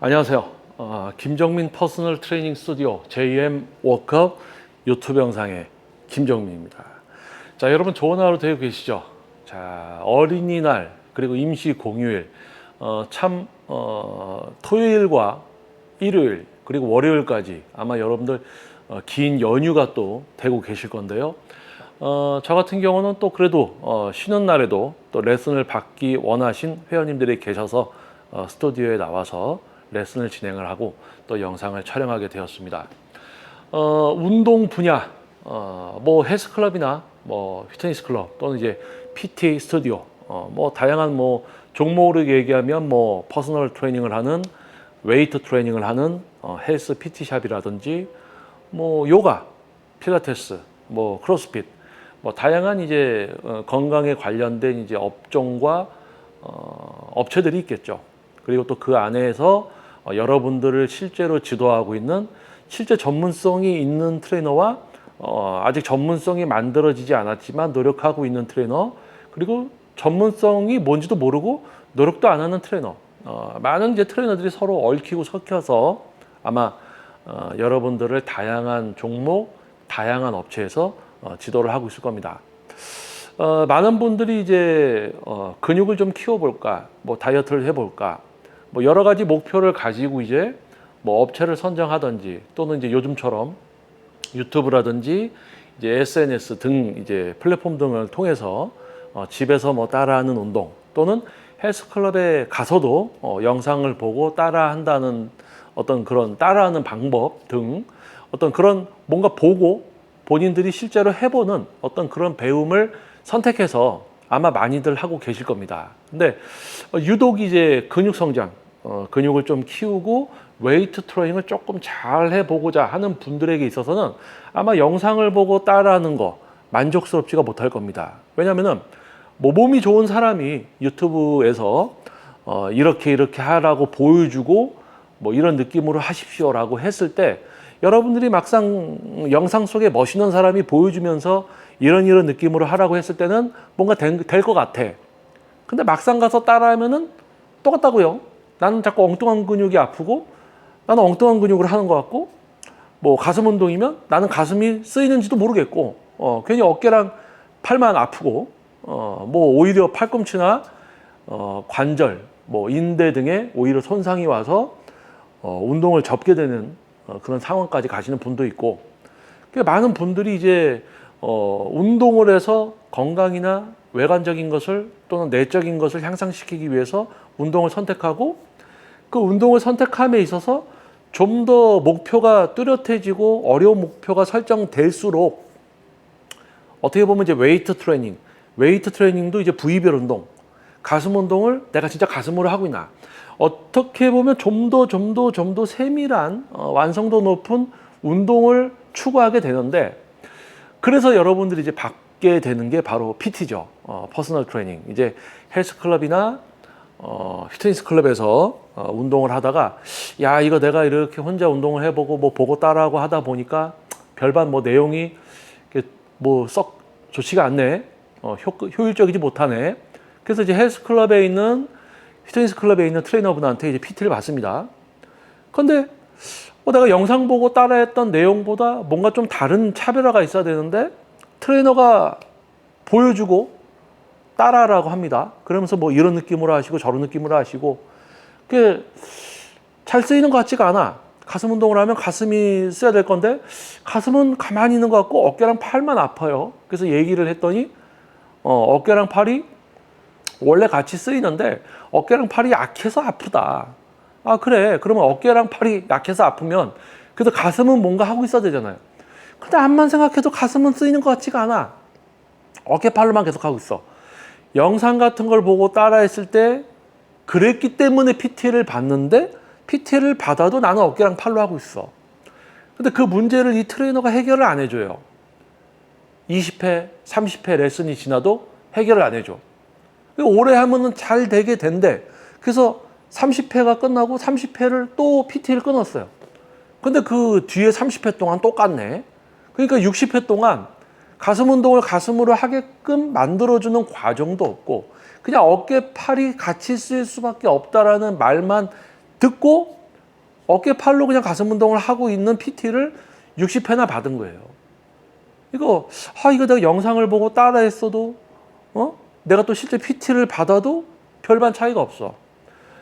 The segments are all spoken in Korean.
안녕하세요. 어, 김정민 퍼스널 트레이닝 스튜디오 JM 워크업 유튜브 영상의 김정민입니다. 자, 여러분 좋은 하루 되고 계시죠? 자, 어린이날 그리고 임시 공휴일 어, 참 어, 토요일과 일요일 그리고 월요일까지 아마 여러분들 어, 긴 연휴가 또 되고 계실 건데요. 어, 저 같은 경우는 또 그래도 어, 쉬는 날에도 또 레슨을 받기 원하신 회원님들이 계셔서 어, 스튜디오에 나와서 레슨을 진행을 하고 또 영상을 촬영하게 되었습니다. 어, 운동 분야, 어, 뭐 헬스클럽이나 뭐 피트니스 클럽 또는 이제 PT 스튜디오, 어, 뭐 다양한 뭐 종목으로 얘기하면 뭐 퍼스널 트레이닝을 하는 웨이트 트레이닝을 하는 어, 헬스 PT 샵이라든지 뭐 요가, 필라테스, 뭐 크로스핏, 뭐 다양한 이제 어, 건강에 관련된 이제 업종과 어, 업체들이 있겠죠. 그리고 또 그 안에서 어, 여러분들을 실제로 지도하고 있는 실제 전문성이 있는 트레이너와 어, 아직 전문성이 만들어지지 않았지만 노력하고 있는 트레이너 그리고 전문성이 뭔지도 모르고 노력도 안 하는 트레이너 어, 많은 이제 트레이너들이 서로 얽히고 섞여서 아마 어, 여러분들을 다양한 종목, 다양한 업체에서 어, 지도를 하고 있을 겁니다. 어, 많은 분들이 이제 어, 근육을 좀 키워볼까, 뭐 다이어트를 해볼까, 뭐 여러 가지 목표를 가지고 이제 뭐 업체를 선정하든지 또는 이제 요즘처럼 유튜브라든지 이제 SNS 등 이제 플랫폼 등을 통해서 어, 집에서 뭐 따라하는 운동 또는 헬스클럽에 가서도 어, 영상을 보고 따라한다는 어떤 그런 따라하는 방법 등 어떤 그런 뭔가 보고 본인들이 실제로 해보는 어떤 그런 배움을 선택해서 아마 많이들 하고 계실 겁니다. 근데 어, 유독 이제 근육 성장, 어, 근육을 좀 키우고 웨이트 트레이닝을 조금 잘 해보고자 하는 분들에게 있어서는 아마 영상을 보고 따라하는 거 만족스럽지가 못할 겁니다. 왜냐하면은 뭐 몸이 좋은 사람이 유튜브에서 어, 이렇게 이렇게 하라고 보여주고 뭐 이런 느낌으로 하십시오라고 했을 때 여러분들이 막상 영상 속에 멋있는 사람이 보여주면서 이런 이런 느낌으로 하라고 했을 때는 뭔가 될 것 같아. 근데 막상 가서 따라하면은 똑같다고요. 나는 자꾸 엉뚱한 근육이 아프고 나는 엉뚱한 근육을 하는 것 같고 뭐 가슴 운동이면 나는 가슴이 쓰이는지도 모르겠고 어, 괜히 어깨랑 팔만 아프고 어, 뭐 오히려 팔꿈치나 어, 관절 뭐 인대 등에 오히려 손상이 와서 어, 운동을 접게 되는 어, 그런 상황까지 가시는 분도 있고 꽤 많은 분들이 이제 어, 운동을 해서 건강이나 외관적인 것을 또는 내적인 것을 향상시키기 위해서 운동을 선택하고 그 운동을 선택함에 있어서 좀 더 목표가 뚜렷해지고 어려운 목표가 설정될수록 어떻게 보면 이제 웨이트 트레이닝, 웨이트 트레이닝도 이제 부위별 운동, 가슴 운동을 내가 진짜 가슴으로 하고 있나. 어떻게 보면 좀 더 좀 더 좀 더 세밀한 어, 완성도 높은 운동을 추구하게 되는데 그래서 여러분들이 이제 받게 되는 게 바로 PT죠. 어, 퍼스널 트레이닝. 이제 헬스클럽이나 어, 피트니스 클럽에서 어, 운동을 하다가 야 이거 내가 이렇게 혼자 운동을 해보고 뭐 보고 따라하고 하다 보니까 별반 뭐 내용이 뭐 썩 좋지가 않네. 어, 효, 효율적이지 못하네. 그래서 이제 헬스 클럽에 있는 피트니스 클럽에 있는 트레이너분한테 이제 PT를 받습니다. 근데 어, 내가 영상 보고 따라했던 내용보다 뭔가 좀 다른 차별화가 있어야 되는데 트레이너가 보여주고 따라라고 합니다. 그러면서 뭐 이런 느낌으로 하시고 저런 느낌으로 하시고 그게 잘 쓰이는 것 같지가 않아. 가슴 운동을 하면 가슴이 써야 될 건데 가슴은 가만히 있는 것 같고 어깨랑 팔만 아파요. 그래서 얘기를 했더니 어, 어깨랑 팔이 원래 같이 쓰이는데 어깨랑 팔이 약해서 아프다. 아 그래. 그러면 어깨랑 팔이 약해서 아프면 그래도 가슴은 뭔가 하고 있어야 되잖아요. 근데 암만 생각해도 가슴은 쓰이는 것 같지가 않아. 어깨 팔로만 계속 하고 있어. 영상 같은 걸 보고 따라 했을 때 그랬기 때문에 PT를 받는데 PT를 받아도 나는 어깨랑 팔로 하고 있어. 근데 그 문제를 이 트레이너가 해결을 안 해줘요. 20회, 30회 레슨이 지나도 해결을 안 해줘. 오래 하면은 잘 되게 된대. 그래서 30회가 끝나고 30회를 또 PT를 끊었어요. 근데 그 뒤에 30회 동안 똑같네. 그러니까 60회 동안 가슴 운동을 가슴으로 하게끔 만들어주는 과정도 없고 그냥 어깨 팔이 같이 쓸 수밖에 없다라는 말만 듣고 어깨 팔로 그냥 가슴 운동을 하고 있는 PT를 60회나 받은 거예요. 이거 아 이거 내가 영상을 보고 따라했어도 어 내가 또 실제 PT를 받아도 별반 차이가 없어.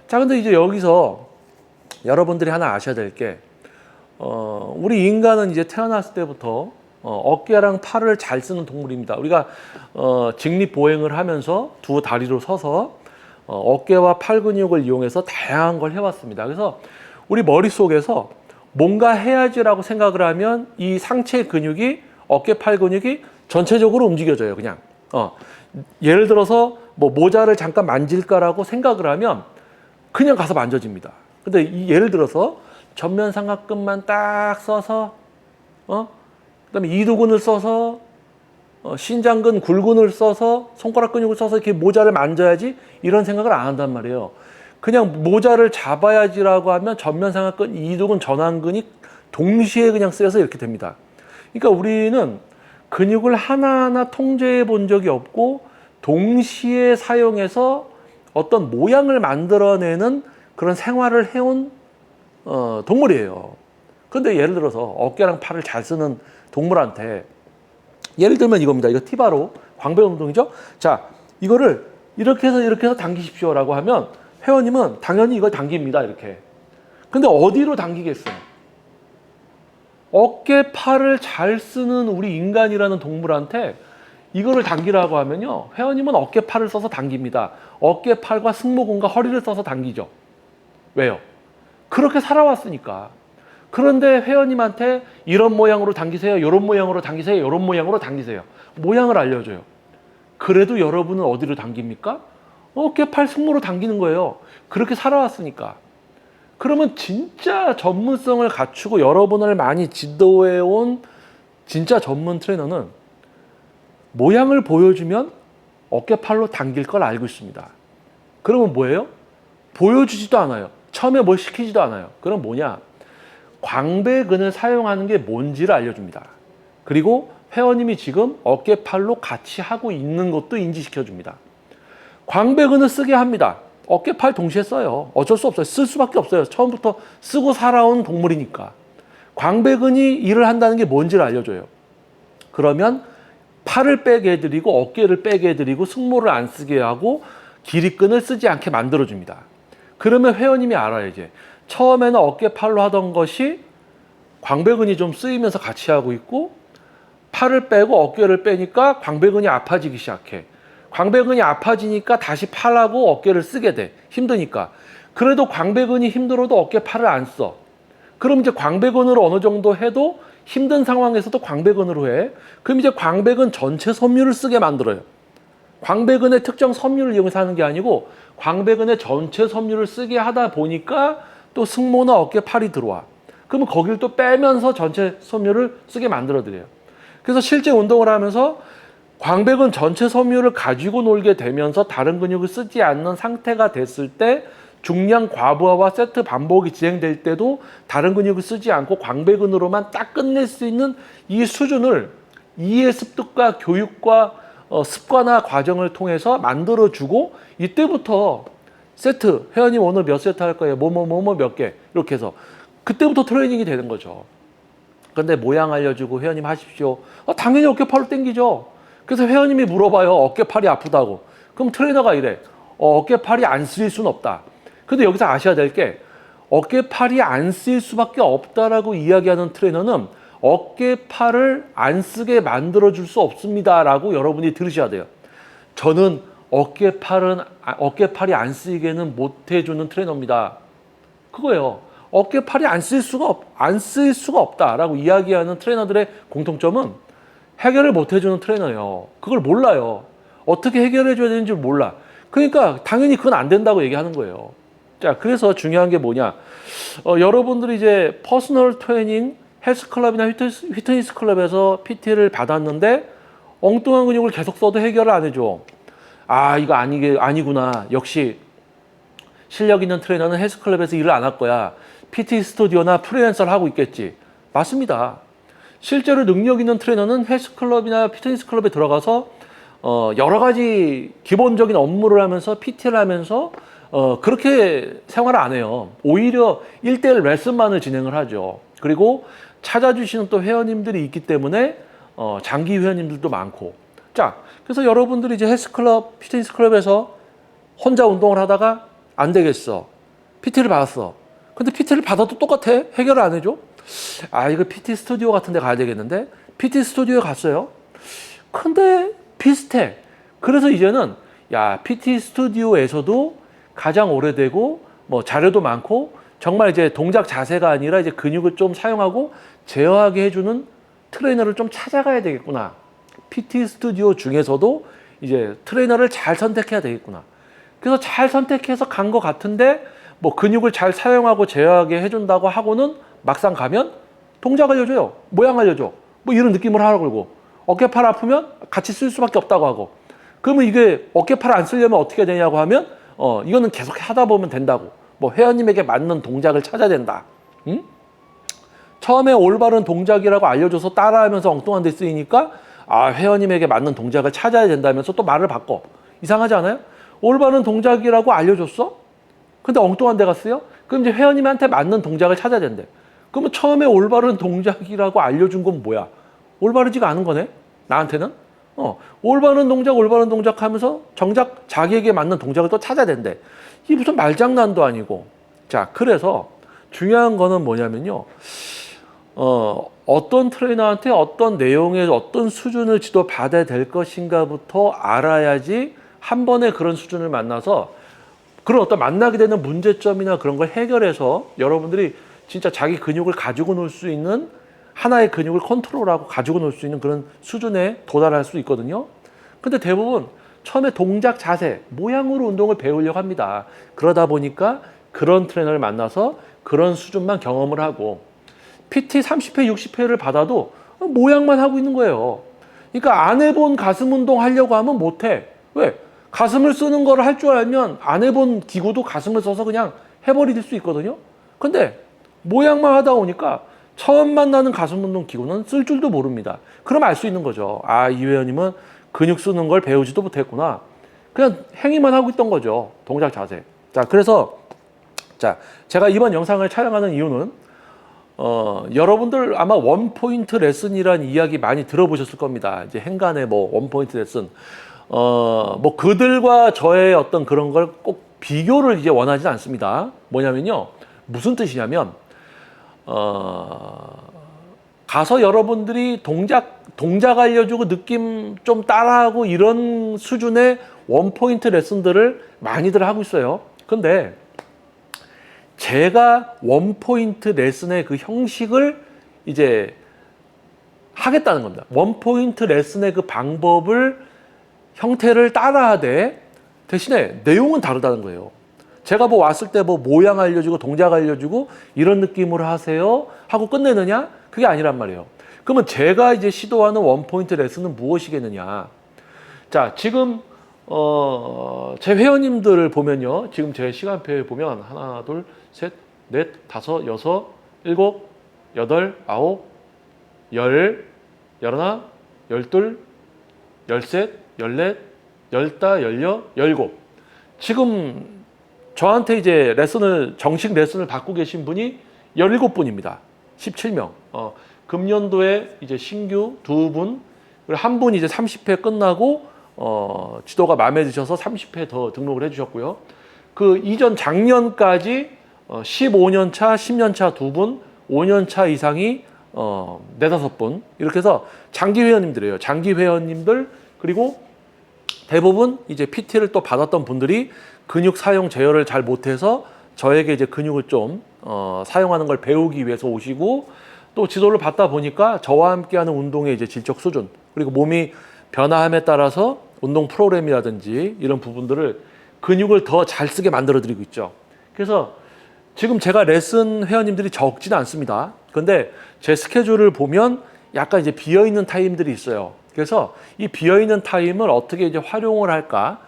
자 근데 이제 여기서 여러분들이 하나 아셔야 될 게 어, 우리 인간은 이제 태어났을 때부터 어, 어깨랑 팔을 잘 쓰는 동물입니다. 우리가 어, 직립 보행을 하면서 두 다리로 서서 어, 어깨와 팔 근육을 이용해서 다양한 걸 해왔습니다. 그래서 우리 머릿속에서 뭔가 해야지라고 생각을 하면 이 상체 근육이 어깨 팔 근육이 전체적으로 움직여져요. 그냥 어, 예를 들어서 뭐 모자를 잠깐 만질까라고 생각을 하면 그냥 가서 만져집니다. 근데 이 예를 들어서 전면 삼각근만 딱 써서 어 그다음에 이두근을 써서 어, 신장근 굴근을 써서 손가락 근육을 써서 이렇게 모자를 만져야지 이런 생각을 안 한단 말이에요. 그냥 모자를 잡아야지라고 하면 전면 삼각근, 이두근, 전완근이 동시에 그냥 쓰여서 이렇게 됩니다. 그러니까 우리는 근육을 하나하나 통제해 본 적이 없고 동시에 사용해서 어떤 모양을 만들어내는 그런 생활을 해온 어, 동물이에요. 그런데 예를 들어서 어깨랑 팔을 잘 쓰는 동물한테 예를 들면 이겁니다. 이거 티바로 광배 운동이죠. 자, 이거를 이렇게 해서 이렇게 해서 당기십시오라고 하면 회원님은 당연히 이걸 당깁니다. 이렇게. 근데 어디로 당기겠어요? 어깨 팔을 잘 쓰는 우리 인간이라는 동물한테 이거를 당기라고 하면요. 회원님은 어깨 팔을 써서 당깁니다. 어깨 팔과 승모근과 허리를 써서 당기죠. 왜요? 그렇게 살아왔으니까. 그런데 회원님한테 이런 모양으로 당기세요. 이런 모양으로 당기세요. 이런 모양으로 당기세요. 모양을 알려줘요. 그래도 여러분은 어디로 당깁니까? 어깨 팔 승모로 당기는 거예요. 그렇게 살아왔으니까. 그러면 진짜 전문성을 갖추고 여러분을 많이 지도해 온 진짜 전문 트레이너는 모양을 보여주면 어깨팔로 당길 걸 알고 있습니다. 그러면 뭐예요? 보여주지도 않아요. 처음에 뭘 시키지도 않아요. 그럼 뭐냐? 광배근을 사용하는 게 뭔지를 알려줍니다. 그리고 회원님이 지금 어깨팔로 같이 하고 있는 것도 인지시켜줍니다. 광배근을 쓰게 합니다. 어깨팔 동시에 써요. 어쩔 수 없어요. 쓸 수밖에 없어요. 처음부터 쓰고 살아온 동물이니까. 광배근이 일을 한다는 게 뭔지를 알려줘요. 그러면 팔을 빼게 해드리고 어깨를 빼게 해드리고 승모를 안 쓰게 하고 기립근을 쓰지 않게 만들어줍니다. 그러면 회원님이 알아요 이제 처음에는 어깨 팔로 하던 것이 광배근이 좀 쓰이면서 같이 하고 있고 팔을 빼고 어깨를 빼니까 광배근이 아파지기 시작해. 광배근이 아파지니까 다시 팔하고 어깨를 쓰게 돼. 힘드니까. 그래도 광배근이 힘들어도 어깨 팔을 안 써. 그럼 이제 광배근으로 어느 정도 해도 힘든 상황에서도 광배근으로 해. 그럼 이제 광배근 전체 섬유를 쓰게 만들어요. 광배근의 특정 섬유를 이용해서 하는 게 아니고 광배근의 전체 섬유를 쓰게 하다 보니까 또 승모나 어깨 팔이 들어와. 그러면 거기를 또 빼면서 전체 섬유를 쓰게 만들어 드려요. 그래서 실제 운동을 하면서 광배근 전체 섬유를 가지고 놀게 되면서 다른 근육을 쓰지 않는 상태가 됐을 때 중량 과부하와 세트 반복이 진행될 때도 다른 근육을 쓰지 않고 광배근으로만 딱 끝낼 수 있는 이 수준을 이해 습득과 교육과 어, 습관화 과정을 통해서 만들어주고 이때부터 세트 회원님 오늘 몇 세트 할 거예요? 뭐 뭐 뭐 뭐 몇 개? 이렇게 해서 그때부터 트레이닝이 되는 거죠. 근데 모양 알려주고 회원님 하십시오. 어, 당연히 어깨팔로 땡기죠. 그래서 회원님이 물어봐요. 어깨팔이 아프다고. 그럼 트레이너가 이래. 어, 어깨팔이 안 쓰일 수는 없다 근데 여기서 아셔야 될 게 어깨팔이 안 쓰일 수밖에 없다라고 이야기하는 트레이너는 어깨팔을 안 쓰게 만들어 줄 수 없습니다라고 여러분이 들으셔야 돼요. 저는 어깨팔은 아, 어깨팔이 안 쓰이게는 못 해주는 트레이너입니다. 그거예요. 어깨팔이 안 쓰일 수가 없, 안 쓰일 수가 없다라고 이야기하는 트레이너들의 공통점은 해결을 못 해주는 트레이너예요. 그걸 몰라요. 어떻게 해결해 줘야 되는지 몰라. 그러니까 당연히 그건 안 된다고 얘기하는 거예요. 자, 그래서 중요한 게 뭐냐? 어, 여러분들이 이제 퍼스널 트레이닝 헬스클럽이나 휘트니스, 휘트니스 클럽에서 PT를 받았는데 엉뚱한 근육을 계속 써도 해결을 안 해줘. 아, 이거 아니게 아니구나. 역시 실력 있는 트레이너는 헬스클럽에서 일을 안 할 거야. PT 스튜디오나 프리랜서를 하고 있겠지. 맞습니다. 실제로 능력 있는 트레이너는 헬스클럽이나 피트니스 클럽에 들어가서 어, 여러 가지 기본적인 업무를 하면서 PT를 하면서 어, 그렇게 생활을 안 해요. 오히려 1대1 레슨만을 진행을 하죠. 그리고 찾아주시는 또 회원님들이 있기 때문에 어, 장기 회원님들도 많고. 자, 그래서 여러분들이 이제 헬스클럽, 피트니스 클럽에서 혼자 운동을 하다가 안 되겠어. PT를 받았어. 근데 PT를 받아도 똑같아. 해결을 안 해줘. 아, 이거 PT 스튜디오 같은 데 가야 되겠는데? PT 스튜디오에 갔어요. 근데 비슷해. 그래서 이제는 야, PT 스튜디오에서도 가장 오래되고 뭐 자료도 많고 정말 이제 동작 자세가 아니라 이제 근육을 좀 사용하고 제어하게 해주는 트레이너를 좀 찾아가야 되겠구나. PT 스튜디오 중에서도 이제 트레이너를 잘 선택해야 되겠구나. 그래서 잘 선택해서 간 것 같은데 뭐 근육을 잘 사용하고 제어하게 해준다고 하고는 막상 가면 동작 알려줘요. 모양 알려줘. 뭐 이런 느낌을 하라고 그러고 어깨 팔 아프면 같이 쓸 수밖에 없다고 하고 그러면 이게 어깨 팔 안 쓰려면 어떻게 되냐고 하면 어 이거는 계속 하다 보면 된다고 뭐 회원님에게 맞는 동작을 찾아야 된다. 응? 처음에 올바른 동작이라고 알려줘서 따라하면서 엉뚱한 데 쓰이니까 아 회원님에게 맞는 동작을 찾아야 된다면서 또 말을 바꿔 이상하지 않아요? 올바른 동작이라고 알려줬어? 근데 엉뚱한 데가 쓰여? 그럼 이제 회원님한테 맞는 동작을 찾아야 된대. 그러면 처음에 올바른 동작이라고 알려준 건 뭐야? 올바르지가 않은 거네? 나한테는? 어, 올바른 동작, 올바른 동작 하면서 정작 자기에게 맞는 동작을 또 찾아야 된대. 이게 무슨 말장난도 아니고. 자, 그래서 중요한 거는 뭐냐면요. 어, 어떤 트레이너한테 어떤 내용의 어떤 수준을 지도 받아야 될 것인가부터 알아야지 한 번에 그런 수준을 만나서 그런 어떤 만나게 되는 문제점이나 그런 걸 해결해서 여러분들이 진짜 자기 근육을 가지고 놀 수 있는 하나의 근육을 컨트롤하고 가지고 놀 수 있는 그런 수준에 도달할 수 있거든요. 근데 대부분 처음에 동작 자세, 모양으로 운동을 배우려고 합니다. 그러다 보니까 그런 트레이너를 만나서 그런 수준만 경험을 하고 PT 30회, 60회를 받아도 모양만 하고 있는 거예요. 그러니까 안 해본 가슴 운동 하려고 하면 못 해. 왜? 가슴을 쓰는 거를 할줄 알면 안 해본 기구도 가슴을 써서 그냥 해버릴 수 있거든요. 근데 모양만 하다 보니까 처음 만나는 가슴 운동 기구는 쓸 줄도 모릅니다. 그럼 알 수 있는 거죠. 아, 이 회원님은 근육 쓰는 걸 배우지도 못했구나. 그냥 행위만 하고 있던 거죠. 동작 자세. 자, 그래서 자, 제가 이번 영상을 촬영하는 이유는 어, 여러분들 아마 원포인트 레슨이란 이야기 많이 들어보셨을 겁니다. 이제 행간의 뭐 원포인트 레슨. 어, 뭐 그들과 저의 어떤 그런 걸 꼭 비교를 이제 원하지는 않습니다. 뭐냐면요. 무슨 뜻이냐면, 어, 가서 여러분들이 동작, 동작 알려주고 느낌 좀 따라하고 이런 수준의 원 포인트 레슨들을 많이들 하고 있어요. 근데 제가 원 포인트 레슨의 그 형식을 이제 하겠다는 겁니다. 원 포인트 레슨의 그 방법을 형태를 따라하되 대신에 내용은 다르다는 거예요. 제가 뭐 왔을 때 뭐 모양 알려주고 동작 알려주고 이런 느낌으로 하세요 하고 끝내느냐? 그게 아니란 말이에요. 그러면 제가 이제 시도하는 원포인트 레슨은 무엇이겠느냐? 자, 지금 어, 제 회원님들을 보면요. 지금 제 시간표에 보면 하나, 둘, 셋, 넷, 다섯, 여섯, 일곱, 여덟, 아홉, 열, 열하나, 열둘, 열셋, 열넷, 열다, 열여, 열곱. 지금 저한테 이제 레슨을 정식 레슨을 받고 계신 분이 17분입니다. 17명. 어, 금년도에 이제 신규 두 분, 그리고 한 분이 이제 30회 끝나고 어, 지도가 마음에 드셔서 30회 더 등록을 해 주셨고요. 그 이전 작년까지 어, 15년 차, 10년 차 두 분, 5년 차 이상이 어, 네다섯 분 이렇게 해서 장기 회원님들이에요. 장기 회원님들 그리고 대부분 이제 PT를 또 받았던 분들이 근육 사용 제어를 잘 못해서 저에게 이제 근육을 좀 어, 사용하는 걸 배우기 위해서 오시고 또 지도를 받다 보니까 저와 함께하는 운동의 이제 질적 수준 그리고 몸이 변화함에 따라서 운동 프로그램이라든지 이런 부분들을 근육을 더 잘 쓰게 만들어 드리고 있죠. 그래서 지금 제가 레슨 회원님들이 적지는 않습니다. 근데 제 스케줄을 보면 약간 이제 비어 있는 타임들이 있어요. 그래서 이 비어 있는 타임을 어떻게 이제 활용을 할까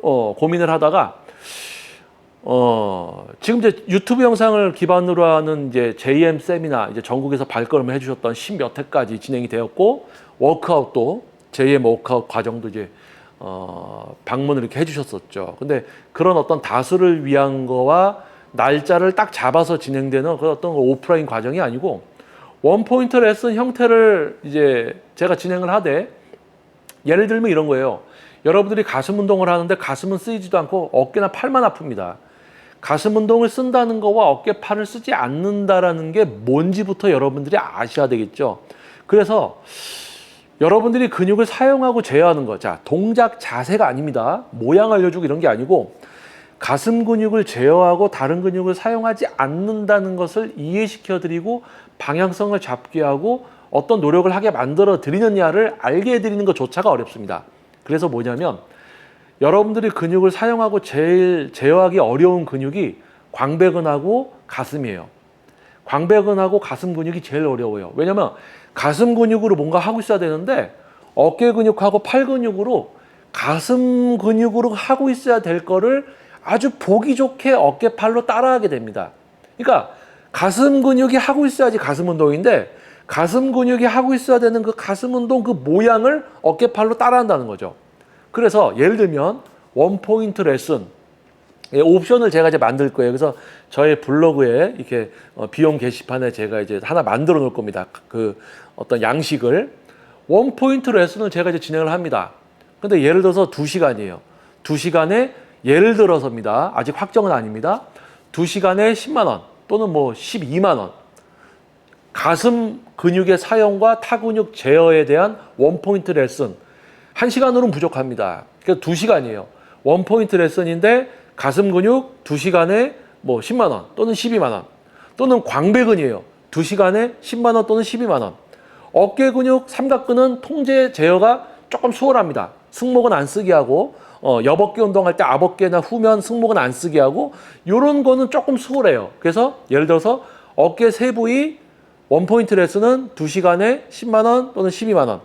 어, 고민을 하다가 어, 지금 이제 유튜브 영상을 기반으로 하는 이제 JM 세미나 이제 전국에서 발걸음을 해주셨던 십몇 회까지 진행이 되었고 워크아웃도 JM 워크아웃 과정도 이제 어, 방문을 이렇게 해주셨었죠. 근데 그런 어떤 다수를 위한 거와 날짜를 딱 잡아서 진행되는 그 어떤 오프라인 과정이 아니고 원포인트 레슨 형태를 이제 제가 진행을 하되 예를 들면 이런 거예요. 여러분들이 가슴 운동을 하는데 가슴은 쓰이지도 않고 어깨나 팔만 아픕니다. 가슴 운동을 쓴다는 거와 어깨 팔을 쓰지 않는다라는 게 뭔지부터 여러분들이 아셔야 되겠죠. 그래서 여러분들이 근육을 사용하고 제어하는 거. 자, 동작 자세가 아닙니다. 모양 알려주고 이런 게 아니고 가슴 근육을 제어하고 다른 근육을 사용하지 않는다는 것을 이해시켜 드리고 방향성을 잡게 하고 어떤 노력을 하게 만들어 드리느냐를 알게 해 드리는 것조차가 어렵습니다. 그래서 뭐냐면 여러분들이 근육을 사용하고 제일 제어하기 어려운 근육이 광배근하고 가슴이에요. 광배근하고 가슴 근육이 제일 어려워요. 왜냐면 가슴 근육으로 뭔가 하고 있어야 되는데 어깨 근육하고 팔 근육으로 가슴 근육으로 하고 있어야 될 거를 아주 보기 좋게 어깨 팔로 따라하게 됩니다. 그러니까 가슴 근육이 하고 있어야지 가슴 운동인데 가슴 근육이 하고 있어야 되는 그 가슴 운동 그 모양을 어깨 팔로 따라한다는 거죠. 그래서 예를 들면 원 포인트 레슨 예, 옵션을 제가 이제 만들 거예요. 그래서 저의 블로그에 이렇게 어, 비용 게시판에 제가 이제 하나 만들어 놓을 겁니다. 그 어떤 양식을 원 포인트 레슨을 제가 이제 진행을 합니다. 근데 예를 들어서 두 시간이에요. 두 시간에 예를 들어서입니다. 아직 확정은 아닙니다. 두 시간에 10만 원 또는 뭐 12만 원. 가슴 근육의 사용과 타 근육 제어에 대한 원 포인트 레슨. 한 시간으로는 부족합니다. 그러니까 두 시간이에요. 원 포인트 레슨인데 가슴 근육 두 시간에 뭐 10만 원 또는 12만 원 또는 광배근이에요. 두 시간에 10만 원 또는 12만 원. 어깨 근육 삼각근은 통제 제어가 조금 수월합니다. 승모근 안 쓰게 하고 어, 옆어깨 운동할 때 앞어깨나 후면 승모근 안 쓰게 하고 요런 거는 조금 수월해요. 그래서 예를 들어서 어깨 세 부위 원포인트 레슨은 두시간에 10만 원 또는 12만 원.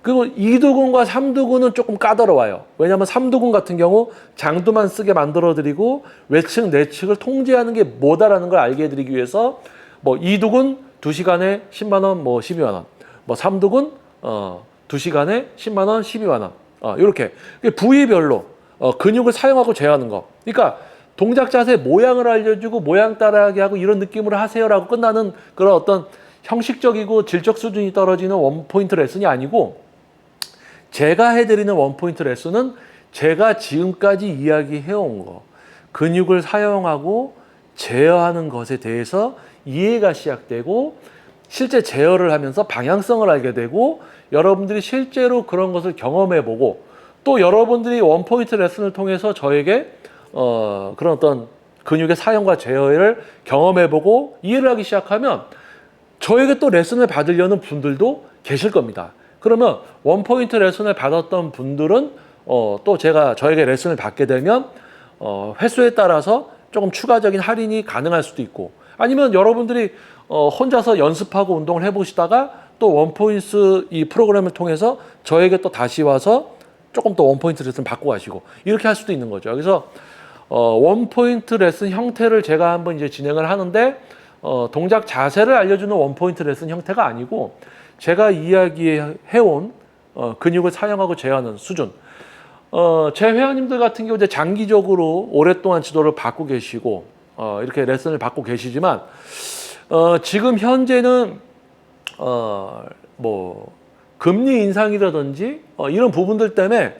그리고 이두근과 삼두근은 조금 까다로워요. 왜냐하면 삼두근 같은 경우 장두만 쓰게 만들어 드리고 외측 내측을 통제하는 게 뭐다라는 걸 알게 해드리기 위해서 뭐 이두근 두시간에 10만 원, 뭐 12만 원. 뭐 삼두근 어, 두시간에 10만 원, 12만 원. 어, 이렇게 부위별로 어, 근육을 사용하고 제어하는 거. 그러니까 동작 자세 모양을 알려주고 모양 따라하게 하고 이런 느낌으로 하세요라고 끝나는 그런 어떤 형식적이고 질적 수준이 떨어지는 원 포인트 레슨이 아니고 제가 해드리는 원 포인트 레슨은 제가 지금까지 이야기해온 거 근육을 사용하고 제어하는 것에 대해서 이해가 시작되고 실제 제어를 하면서 방향성을 알게 되고 여러분들이 실제로 그런 것을 경험해 보고 또 여러분들이 원포인트 레슨을 통해서 저에게 어, 그런 어떤 근육의 사용과 제어를 경험해 보고 이해를 하기 시작하면 저에게 또 레슨을 받으려는 분들도 계실 겁니다. 그러면 원포인트 레슨을 받았던 분들은 어, 또 제가 저에게 레슨을 받게 되면 어, 횟수에 따라서 조금 추가적인 할인이 가능할 수도 있고 아니면 여러분들이 어, 혼자서 연습하고 운동을 해보시다가 또 원포인트 이 프로그램을 통해서 저에게 또 다시 와서 조금 더 원포인트 레슨 받고 가시고 이렇게 할 수도 있는 거죠. 그래서 어, 원포인트 레슨 형태를 제가 한번 이제 진행을 하는데 어, 동작 자세를 알려주는 원포인트 레슨 형태가 아니고 제가 이야기해온 어, 근육을 사용하고 제어하는 수준. 어, 제 회원님들 같은 경우 이제 장기적으로 오랫동안 지도를 받고 계시고 어, 이렇게 레슨을 받고 계시지만 어, 지금 현재는 어, 뭐 금리 인상이라든지 어, 이런 부분들 때문에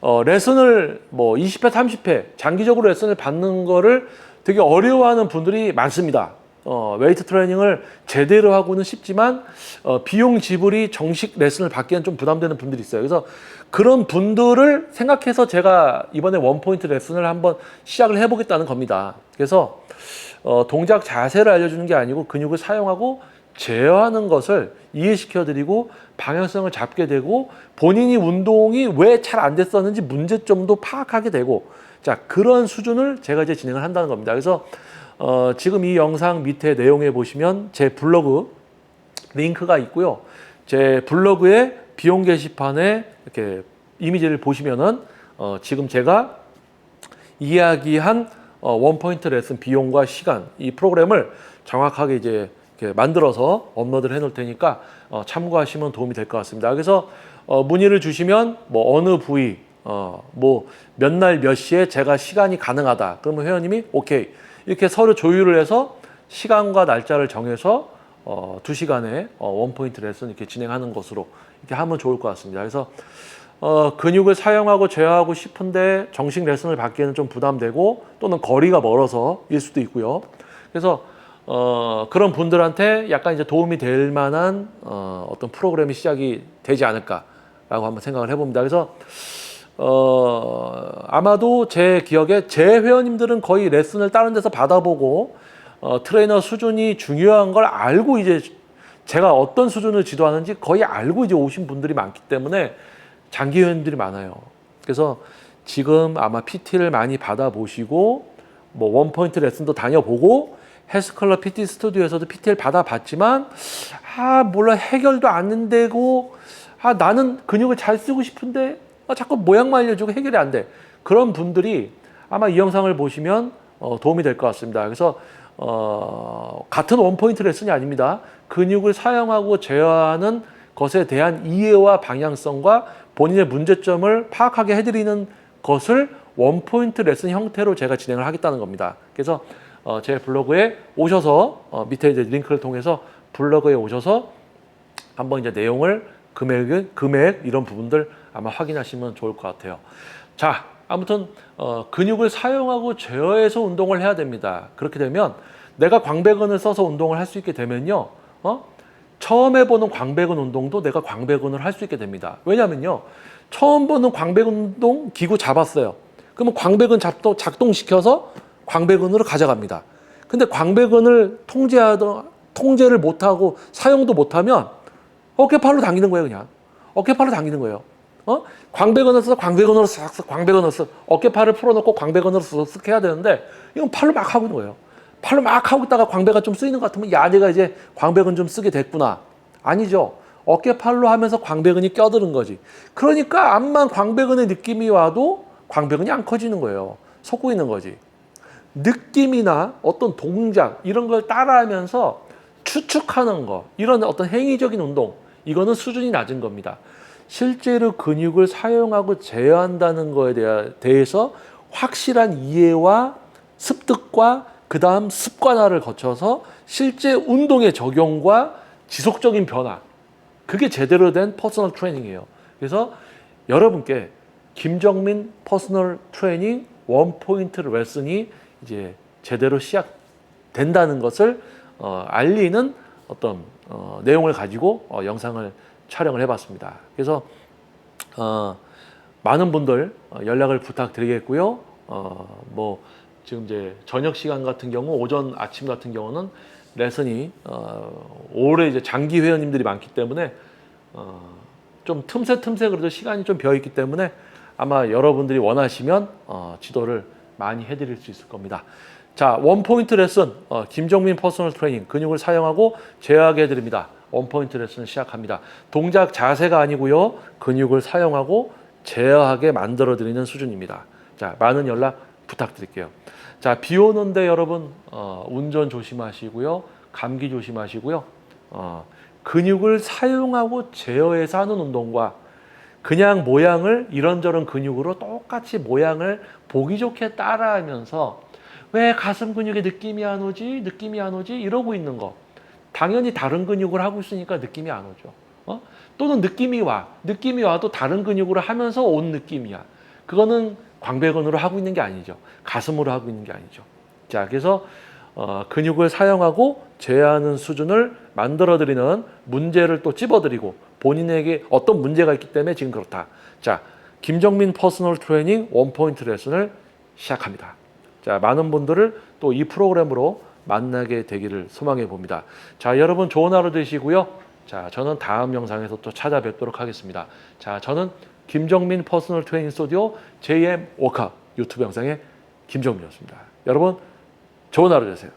어, 레슨을 뭐 20회, 30회 장기적으로 레슨을 받는 거를 되게 어려워하는 분들이 많습니다. 어, 웨이트 트레이닝을 제대로 하고는 싶지만 어, 비용 지불이 정식 레슨을 받기엔 좀 부담되는 분들이 있어요. 그래서 그런 분들을 생각해서 제가 이번에 원포인트 레슨을 한번 시작을 해보겠다는 겁니다. 그래서 어, 동작 자세를 알려주는 게 아니고 근육을 사용하고 제어하는 것을 이해시켜 드리고 방향성을 잡게 되고 본인이 운동이 왜 잘 안 됐었는지 문제점도 파악하게 되고 자 그런 수준을 제가 이제 진행을 한다는 겁니다. 그래서 어, 지금 이 영상 밑에 내용에 보시면 제 블로그 링크가 있고요. 제 블로그에 비용 게시판에 이렇게 이미지를 보시면은 어, 지금 제가 이야기한 어, 원포인트 레슨 비용과 시간 이 프로그램을 정확하게 이제 이렇게 만들어서 업로드를 해놓을 테니까 어, 참고하시면 도움이 될 것 같습니다. 그래서 어, 문의를 주시면 뭐 어느 부위 어, 뭐 몇 날 몇 시에 제가 시간이 가능하다. 그러면 회원님이 오케이 이렇게 서로 조율을 해서 시간과 날짜를 정해서 어, 두 시간에 어, 원 포인트 레슨 이렇게 진행하는 것으로 이렇게 하면 좋을 것 같습니다. 그래서 어, 근육을 사용하고 제어하고 싶은데 정식 레슨을 받기에는 좀 부담되고 또는 거리가 멀어서 일 수도 있고요. 그래서 어, 그런 분들한테 약간 이제 도움이 될 만한 어, 어떤 프로그램이 시작이 되지 않을까라고 한번 생각을 해봅니다. 그래서 어, 아마도 제 기억에 제 회원님들은 거의 레슨을 다른 데서 받아보고 어, 트레이너 수준이 중요한 걸 알고 이제 제가 어떤 수준을 지도하는지 거의 알고 이제 오신 분들이 많기 때문에 장기 회원들이 많아요. 그래서 지금 아마 PT를 많이 받아보시고 뭐 원포인트 레슨도 다녀보고 헬스클럽 PT 스튜디오에서도 PT를 받아봤지만 아 몰라 해결도 안 되고 아 나는 근육을 잘 쓰고 싶은데 아, 자꾸 모양만 알려주고 해결이 안 돼. 그런 분들이 아마 이 영상을 보시면 어, 도움이 될 것 같습니다. 그래서 어, 같은 원포인트 레슨이 아닙니다. 근육을 사용하고 제어하는 것에 대한 이해와 방향성과 본인의 문제점을 파악하게 해드리는 것을 원포인트 레슨 형태로 제가 진행을 하겠다는 겁니다. 그래서 어, 제 블로그에 오셔서 어, 밑에 이제 링크를 통해서 블로그에 오셔서 한번 이제 내용을 금액, 금액 이런 부분들 아마 확인하시면 좋을 것 같아요. 자, 아무튼 어, 근육을 사용하고 제어해서 운동을 해야 됩니다. 그렇게 되면 내가 광배근을 써서 운동을 할 수 있게 되면요, 어? 처음 해보는 광배근 운동도 내가 광배근을 할 수 있게 됩니다. 왜냐면요, 처음 보는 광배근 운동 기구 잡았어요. 그러면 광배근 작동, 작동시켜서 광배근으로 가져갑니다. 근데 광배근을 통제하던 통제를 못하고 사용도 못하면 어깨팔로 당기는 거예요, 그냥. 어깨팔로 당기는 거예요. 어? 광배근을 써서 광배근으로 싹, 광배근으로 써. 어깨팔을 풀어놓고 광배근으로 쓱 해야 되는데, 이건 팔로 막 하고 있는 거예요. 팔로 막 하고 있다가 광배가 좀 쓰이는 것 같으면, 야, 내가 이제 광배근 좀 쓰게 됐구나. 아니죠. 어깨팔로 하면서 광배근이 껴드는 거지. 그러니까 암만 광배근의 느낌이 와도 광배근이 안 커지는 거예요. 속고 있는 거지. 느낌이나 어떤 동작, 이런 걸 따라하면서 추측하는 거, 이런 어떤 행위적인 운동, 이거는 수준이 낮은 겁니다. 실제로 근육을 사용하고 제어한다는 거에 대해서 확실한 이해와 습득과 그 다음 습관화를 거쳐서 실제 운동의 적용과 지속적인 변화, 그게 제대로 된 퍼스널 트레이닝이에요. 그래서 여러분께 김정민 퍼스널 트레이닝 원 포인트 레슨이 이제 제대로 시작된다는 것을 어, 알리는 어떤 어, 내용을 가지고 어, 영상을 촬영을 해봤습니다. 그래서 어, 많은 분들 어, 연락을 부탁드리겠고요. 어, 뭐 지금 이제 저녁 시간 같은 경우 오전 아침 같은 경우는 레슨이 어, 올해 이제 장기 회원님들이 많기 때문에 어, 좀 틈새 틈새 그래도 시간이 좀 비어 있기 때문에 아마 여러분들이 원하시면 어, 지도를 많이 해드릴 수 있을 겁니다. 자, 원 포인트 레슨 어, 김정민 퍼스널 트레이닝 근육을 사용하고 제어하게 해드립니다. 원 포인트 레슨을 시작합니다. 동작 자세가 아니고요, 근육을 사용하고 제어하게 만들어 드리는 수준입니다. 자, 많은 연락 부탁드릴게요. 자, 비 오는데 여러분 어, 운전 조심하시고요, 감기 조심하시고요. 어, 근육을 사용하고 제어해서 하는 운동과 그냥 모양을 이런저런 근육으로 똑같이 모양을 보기 좋게 따라하면서 왜 가슴 근육에 느낌이 안 오지? 느낌이 안 오지? 이러고 있는 거. 당연히 다른 근육을 하고 있으니까 느낌이 안 오죠. 어? 또는 느낌이 와. 느낌이 와도 다른 근육으로 하면서 온 느낌이야. 그거는 광배근으로 하고 있는 게 아니죠. 가슴으로 하고 있는 게 아니죠. 자, 그래서 어, 근육을 사용하고 제어하는 수준을 만들어드리는 문제를 또 찝어드리고 본인에게 어떤 문제가 있기 때문에 지금 그렇다. 자, 김정민 퍼스널 트레이닝 원포인트 레슨을 시작합니다. 자, 많은 분들을 또 이 프로그램으로 만나게 되기를 소망해 봅니다. 자, 여러분 좋은 하루 되시고요. 자, 저는 다음 영상에서 또 찾아뵙도록 하겠습니다. 자, 저는 김정민 퍼스널 트레이닝 스튜디오 JM 워크아웃 유튜브 영상의 김정민이었습니다. 여러분 좋은 하루 되세요.